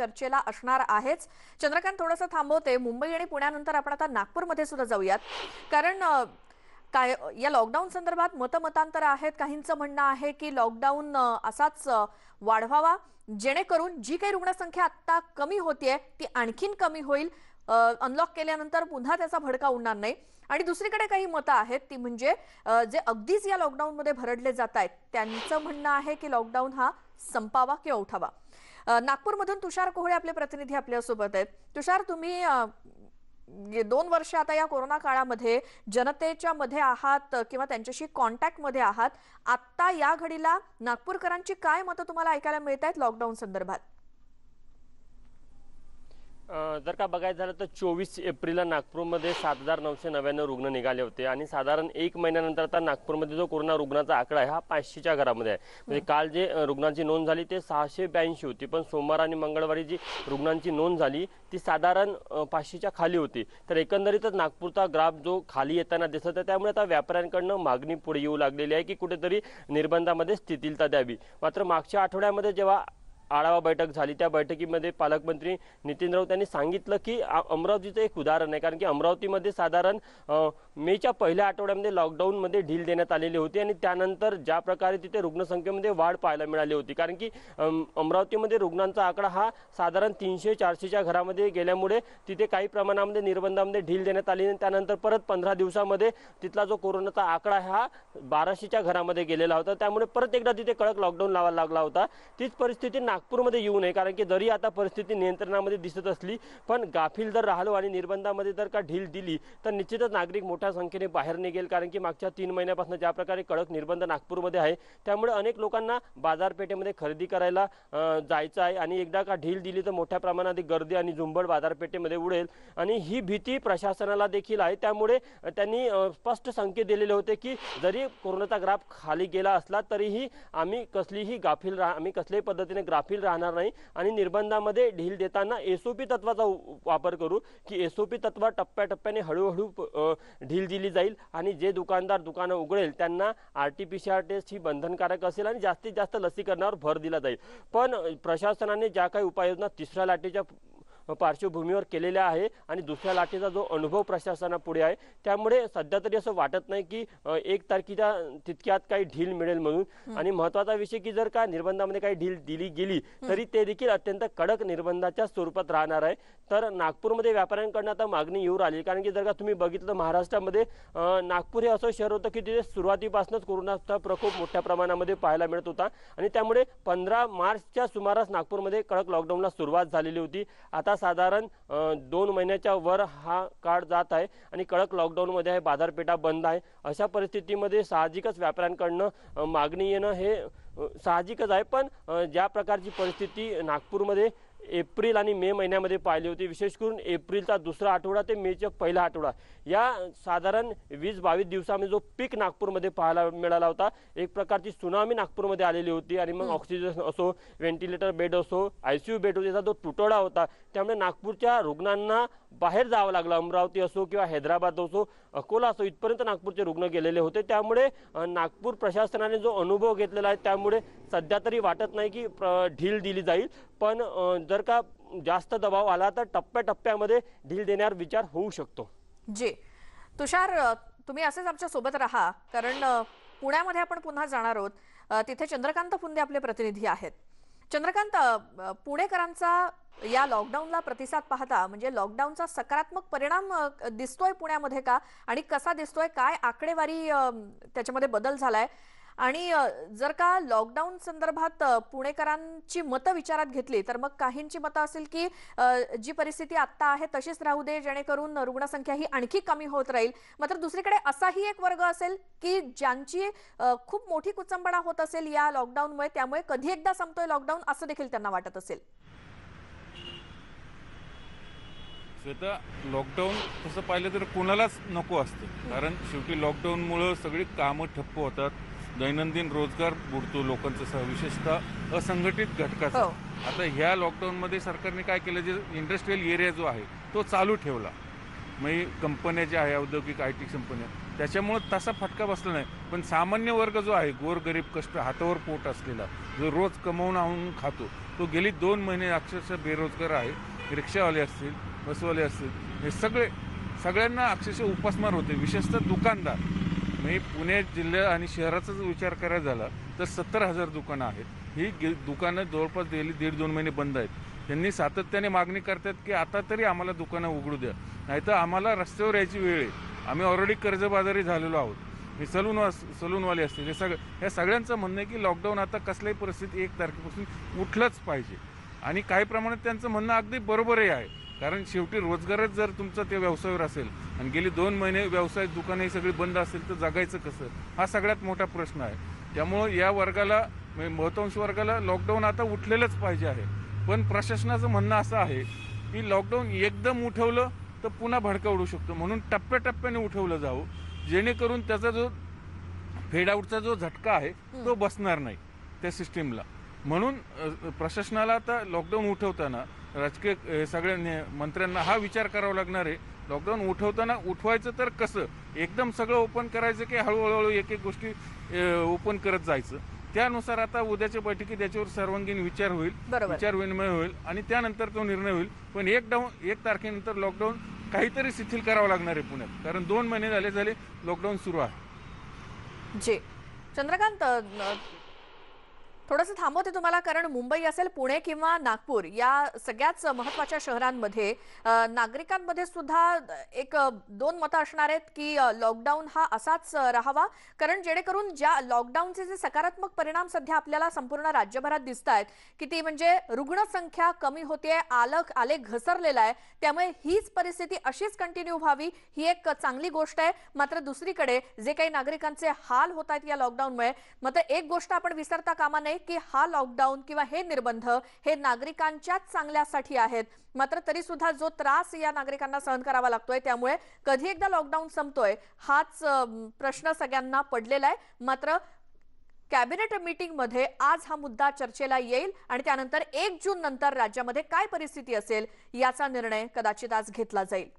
चर्चेला असणार आहेच. चंद्रकांत थोडंसं थांबवते. मुंबई आणि पुण्यानंतर आपण आता नागपूरमध्ये सुद्धा जाऊयात. कारण काय या लॉकडाऊन संदर्भात मतमतांतर आहेत. काहींचं म्हणणं आहे की लॉकडाऊन असाच वाढवावा. जेणेकरून जी काही रुग्णसंख्या आत्ता कमी होतीये ती आणखीन कमी होईल. अनलॉक केल्यानंतर पुन्हा त्याचा भडका उडणार नाही. आणि दुसरीकडे काही मतं आहेत. ती म्हणजे जे अगदीच या लॉकडाऊनमध्ये भरडले जात आहेत त्यांचं म्हणणं आहे की लॉकडाऊन हा संपावा किंवा उठावा. नागपूरमधून तुषार कोहळे आपले प्रतिनिधी आपल्यासोबत आहेत. तुषार तुम्ही दोन वर्ष आता या कोरोना काळामध्ये जनतेच्या मध्ये आहात किंवा त्यांच्याशी कॉन्टॅक्टमध्ये आहात. आत्ता या घडीला नागपूरकरांची काय मतं तुम्हाला ऐकायला मिळत आहेत लॉकडाऊन संदर्भात? जर का बघायचं झालं तर चोवीस एप्रिलला नागपूरमध्ये सात हजार नऊशे नव्याण्णव रुग्ण निघाले होते आणि साधारण एक महिन्यानंतर आता नागपूरमध्ये जो कोरोना रुग्णाचा आकडा आहे हा पाचशेच्या घरामध्ये आहे. म्हणजे काल जे रुग्णांची नोंद झाली ते सहाशे ब्याऐंशी होती पण सोमवार आणि मंगळवारी जी रुग्णांची नोंद झाली ती साधारण पाचशेच्या खाली होती. तर एकंदरीतच नागपूरचा ग्राफ जो खाली येताना दिसत आहे त्यामुळे आता व्यापाऱ्यांकडनं मागणी पुढे येऊ लागलेली आहे की कुठेतरी निर्बंधामध्ये स्थितीलता द्यावी. मात्र मागच्या आठवड्यामध्ये जेव्हा आढावा बैठक झाली. त्या बैठकीमध्ये पालकमंत्री नितीन राऊत यांनी सांगितलं की अमरावतीचं एक उदाहरण आहे. कारण की अमरावतीमध्ये साधारण मेच्या पहिल्या आठवड्यामध्ये लॉकडाऊनमध्ये ढील देण्यात आलेली होती आणि त्यानंतर ज्या प्रकारे तिथे रुग्णसंख्येमध्ये वाढ पाहायला मिळाली होती. कारण की अमरावतीमध्ये रुग्णांचा आकडा हा साधारण तीनशे चारशेच्या घरामध्ये गेल्यामुळे तिथे काही प्रमाणामध्ये निर्बंधामध्ये ढील देण्यात आली आणि त्यानंतर परत पंधरा दिवसामध्ये तिथला जो कोरोनाचा आकडा हा बाराशेच्या घरामध्ये गेलेला होता. त्यामुळे परत एकदा तिथे कडक लॉकडाऊन लावायला लागला होता. तीच परिस्थिती नागपूरमध्ये येऊ नये कारण की जरी आता परिस्थिती नियंत्रणामध्ये दिसत असली पण गाफील जर राहिलो आणि निर्बंधामध्ये जर का ढील दिली तर निश्चितच नागरिक मोठ्या संख्येने बाहेर निघेल कारण की मागच्या तीन महिन्यापासून ज्या प्रकारे कडक निर्बंध नागपूरमध्ये आहे त्यामुळे अनेक लोकांना बाजारपेठेमध्ये खरेदी करायला जायचं आहे. आणि एकदा का ढील दिली तर मोठ्या प्रमाणात गर्दी आणि झुंबड बाजारपेठेमध्ये उडेल. आणि ही भीती प्रशासनाला देखील आहे. त्यामुळे त्यांनी स्पष्ट संकेत दिलेले होते की जरी कोरोनाचा ग्राफ खाली गेला असला तरीही आम्ही कसलीही गाफील राह आम्ही कसल्याही पद्धतीने गाफील राहणार नाही. आणि निर्बंधामध्ये ढील देताना एसओपी तत्वाचा वापर करू की एसओपी तत्व टप्प्याटप्प्याने हळूहळू ढील दिली जाईल. आणि जे दुकानदार दुकानं उघडेल त्यांना R T P C R test ही बंधनकारक असेल आणि जास्तीत जास्त लसीकरणावर भर दिला जाईल. पण प्रशासनाने ज्या काही उपाययोजना तिसऱ्या लाटेच्या पार्श्वभूमीवर केलेल्या आहे आणि दुसऱ्या लाटेचा जो अनुभव प्रशासनापुढे आहे त्यामुळे सध्या तरी असं वाटत नाही की एक तारखेच्या तितक्यात काही ढील मिळेल म्हणून. आणि महत्त्वाचा विषय की जर का निर्बंधामध्ये काही ढील दिली गेली तरी ते देखील अत्यंत कडक निर्बंधाच्या स्वरूपात राहणार आहे. तर नागपूरमध्ये व्यापाऱ्यांकडनं आता मागणी येऊ राहिली कारण की जर का तुम्ही बघितलं महाराष्ट्रामध्ये नागपूर हे असं शहर होतं की तिथे सुरुवातीपासूनच कोरोनाचा प्रकोप मोठ्या प्रमाणामध्ये पाहायला मिळत होता. आणि त्यामुळे पंधरा मार्चच्या सुमारास नागपूरमध्ये कडक लॉकडाऊनला सुरुवात झालेली होती. आता साधारण दोन महिन्याच्या वर हा काळ जात आहे आणि कडक लॉकडाऊनमध्ये आहे बाजारपेठा बंद आहे. अशा परिस्थितीमध्ये साहजिकच व्यापाऱ्यांकडनं मागणी येणं हे साहजिकच आहे. पण ज्या प्रकारची परिस्थिती नागपूरमध्ये एप्रिल आणि मे महिन्यामध्ये पाहिली होती. विशेष करून एप्रिलचा दुसरा आठवडा ते मेचा पहिला आठवडा. या साधारण वीस बावीस दिवसामध्ये जो पीक नागपूरमध्ये पाहायला मिळाला होता एक प्रकारची सुनामी नागपूरमध्ये आलेली होती आणि मग ऑक्सिजन असो व्हेंटिलेटर बेड असो आय सी यू बेड होते याचा जो तुटवडा होता त्यामुळे नागपूरच्या रुग्णांना बाहेर जावं लागलं. अमरावती असो किंवा हैदराबाद असो अकोला असो इथपर्यंत नागपूरचे रुग्ण गेलेले होते. त्यामुळे नागपूर प्रशासनाने जो अनुभव घेतलेला आहे त्यामुळे सध्या तरी वाटत नाही की ढील दिली जाईल. पण जर का जास्त दबाव आला तर टप्प्याटप्प्यामध्ये ढील देण्यावर विचार होऊ शकतो. जी. तुषार तुम्ही असेच आमच्यासोबत राहा कारण पुण्यामध्ये आपण पुन्हा जाणार आहोत. तिथे चंद्रकांत फुंदे आपले प्रतिनिधी आहेत. चंद्रकांत पुणेकरांचा या लॉकडाऊनला प्रतिसाद पाहता म्हणजे लॉकडाऊनचा सकारात्मक परिणाम दिसतोय पुण्यामध्ये का? आणि कसा दिसतोय? काय आकडेवारी त्याच्यामध्ये बदल झालाय? आणि जर का लॉकडाऊन संदर्भात पुणेकरांची मतं विचारात घेतली तर मग काहींची मतं असेल की जी परिस्थिती आत्ता आहे तशीच राहू दे जेणेकरून रुग्णसंख्या ही आणखी कमी होत राहील. मात्र दुसरीकडे असाही एक वर्ग असेल की ज्यांची खूप मोठी कुचंबणा होत असेल या लॉकडाऊनमुळे त्यामुळे कधी एकदा संपतोय लॉकडाऊन असं देखील त्यांना वाटत असेल. श्वेता लॉकडाऊन तसं पाहिलं तर कोणालाच नको असतं. कारण शेवटी लॉकडाऊनमुळं सगळी कामं ठप्प होतात. दैनंदिन रोजगार बुडतो लोकांचा सह विशेषतः असंघटित घटकाचा. हो. आता ह्या लॉकडाऊनमध्ये सरकारने काय केलं जे इंडस्ट्रीयल एरिया जो आहे तो चालू ठेवला. म्हणजे कंपन्या ज्या आहे औद्योगिक आय टी कंपन्या त्याच्यामुळं तसा फटका बसला नाही. पण सामान्य वर्ग जो आहे गोरगरीब कष्ट हातावर पोट असलेला जो रोज कमवून आणून खातो तो गेली दोन महिने अक्षरशः बेरोजगार आहे. रिक्षावाले असतील बसवाले असतील हे सगळे सगळ्यांना अक्षरशः उपासमार होते. विशेषतः दुकानदार. म्हणजे पुणे जिल्ह्या आणि शहराचा जर विचार करायचा झाला तर सत्तर हजार दुकानं आहेत. ही गे- दुकानं जवळपास गेली दीड दोन महिने बंद आहेत. त्यांनी सातत्याने मागणी करतात की आता तरी आम्हाला दुकानं उघडू द्या. नाहीतर आम्हाला रस्त्यावर यायची वेळ आहे. आम्ही ऑलरेडी कर्जबाजारी झालेलो आहोत. हे सलून सलूनवाले असतील हे सगळं या सगळ्यांचं म्हणणं आहे की लॉकडाऊन आता कसल्याही परिस्थिती एक तारखेपासून उठलंच पाहिजे. आणि काही प्रमाणात त्यांचं म्हणणं अगदी बरोबरही आहे. कारण शेवटी रोजगारच जर तुमचा त्या व्यवसायावर असेल आणि गेली दोन महिने व्यवसाय दुकानं सगळी बंद असेल तर जगायचं कसं? हा सगळ्यात मोठा प्रश्न आहे. त्यामुळं या वर्गाला म्हणजे बहुतांश वर्गाला लॉकडाऊन आता उठलेलंच पाहिजे आहे. पण प्रशासनाचं म्हणणं असं आहे की लॉकडाऊन एकदम उठवलं तर पुन्हा भडका उडू शकतो. म्हणून टप्प्याटप्प्याने उठवलं जावं. जेणेकरून त्याचा जो फेडआउटचा जो झटका आहे तो बसणार नाही त्या सिस्टीमला म्हणून प्रशासनाला आता लॉकडाऊन उठवताना राजकीय सगळ्या मंत्र्यांना हा विचार करावा लागणार आहे. लॉकडाऊन उठवताना उठवायचं तर कसं? एकदम सगळं ओपन करायचं की हळूहळू एक एक गोष्टी ओपन करत जायचं? त्यानुसार आता उद्याच्या बैठकीत त्याच्यावर सर्वांगीण विचार होईल. विचार विनिमय होईल आणि त्यानंतर तो निर्णय होईल. पण एक डाऊन एक तारखेनंतर लॉकडाऊन काहीतरी शिथिल करावं लागणार आहे पुण्यात. कारण दोन महिने झाले झाले लॉकडाऊन सुरू आहे. जी. चंद्रकांत थोडंसं थांबवते तुम्हाला कारण मुंबई असेल पुणे किंवा नागपूर या सगळ्याच महत्त्वाच्या शहरांमध्ये नागरिकांमध्ये सुद्धा एक दोन मतं असणार आहेत की लॉकडाऊन हा असाच राहावा. कारण जेणेकरून ज्या लॉकडाऊनचे जे सकारात्मक परिणाम सध्या आपल्याला संपूर्ण राज्यभरात दिसत आहेत की ती म्हणजे रुग्णसंख्या कमी होते आलक आले घसरलेला आहे त्यामुळे हीच परिस्थिती अशीच कंटिन्यू व्हावी ही एक चांगली गोष्ट आहे. मात्र दुसरीकडे जे काही नागरिकांचे हाल होत आहेत या लॉकडाऊनमुळे मात्र एक गोष्ट आपण विसरता कामा नये की हा लॉकडाऊन किंवा हे निर्बंध हे नागरिकांच्याच चांगल्यासाठी आहेत. मात्र तरी सुद्धा जो त्रास या नागरिकांना सहन करावा लागतोय त्यामुळे कधी एकदा लॉकडाऊन संपतोय हाच प्रश्न सगळ्यांना पडलेला आहे. मात्र कॅबिनेट मीटिंगमध्ये आज हा मुद्दा चर्चेला येईल आणि त्यानंतर एक जून नंतर राज्यामध्ये काय परिस्थिती असेल याचा निर्णय कदाचित आज घेतला जाईल.